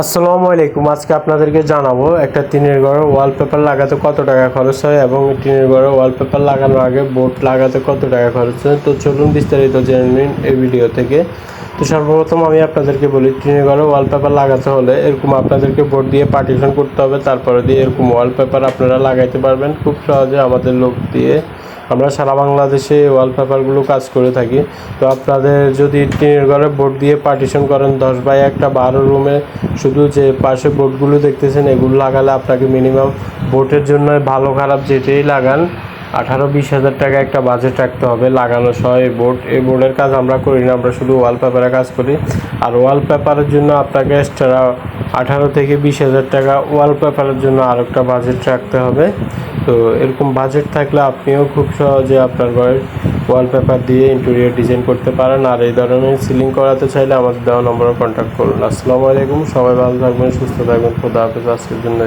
আসসালামু আলাইকুম। আজকে আপনাদেরকে জানাব, একটা টিনের ঘরে ওয়ালপেপার লাগাতে কত টাকা খরচ হয় এবং টিনের ঘরে ওয়ালপেপার লাগানোর আগে বোর্ড লাগাতে কত টাকা খরচ হয়। তো চলুন বিস্তারিত জেনে নিন এই ভিডিও থেকে। তো সর্বপ্রথম আমি আপনাদেরকে বলি ঘরে ওয়ালপেপার লাগাতে হলে এরকম আপনাদেরকে বোর্ড দিয়ে পার্টিশন করতে হবে, তারপরে দিয়ে এরকম ওয়ালপেপার আপনারা লাগাইতে পারবেন। খুব সহজে আমাদের লোক দিয়ে আমরা সারা বাংলাদেশে ওয়ালপেপারগুলো কাজ করে থাকি। তো আপনাদের যদি টিনের ঘরে বোর্ড দিয়ে পার্টিশন করেন, দশ বাই একটা বারো রুমে শুধু যে পাশে বোর্ডগুলো দেখতেছেন, এগুলো লাগালে আপনাকে মিনিমাম বোর্ডের জন্য ভালো খারাপ যেটাই লাগান আঠারো বিশ হাজার টাকা একটা বাজেট রাখতে হবে, লাগানো সহ এই বোর্ড এই বোর্ডের কাজ আমরা করি না, আমরা শুধু ওয়ালপেপারের কাজ করি। আর ওয়ালপেপারের জন্য আপনাকে এক্সট্রা আঠারো থেকে বিশ হাজার টাকা ওয়ালপেপারের জন্য আর একটা বাজেট রাখতে হবে। তো এরকম বাজেট থাকলে আপনিও খুব সহজে আপনার ঘরের ওয়ালপেপার দিয়ে ইন্টেরিয়র ডিজাইন করতে পারেন। আর এই ধরনের সিলিং করাতে চাইলে আমাদের দেওয়া নম্বরে কন্ট্যাক্ট করুন। আসসালামু আলাইকুম, সবাই ভালো থাকবেন, সুস্থ থাকবেন। খোদা হাফেজ, আজকের জন্য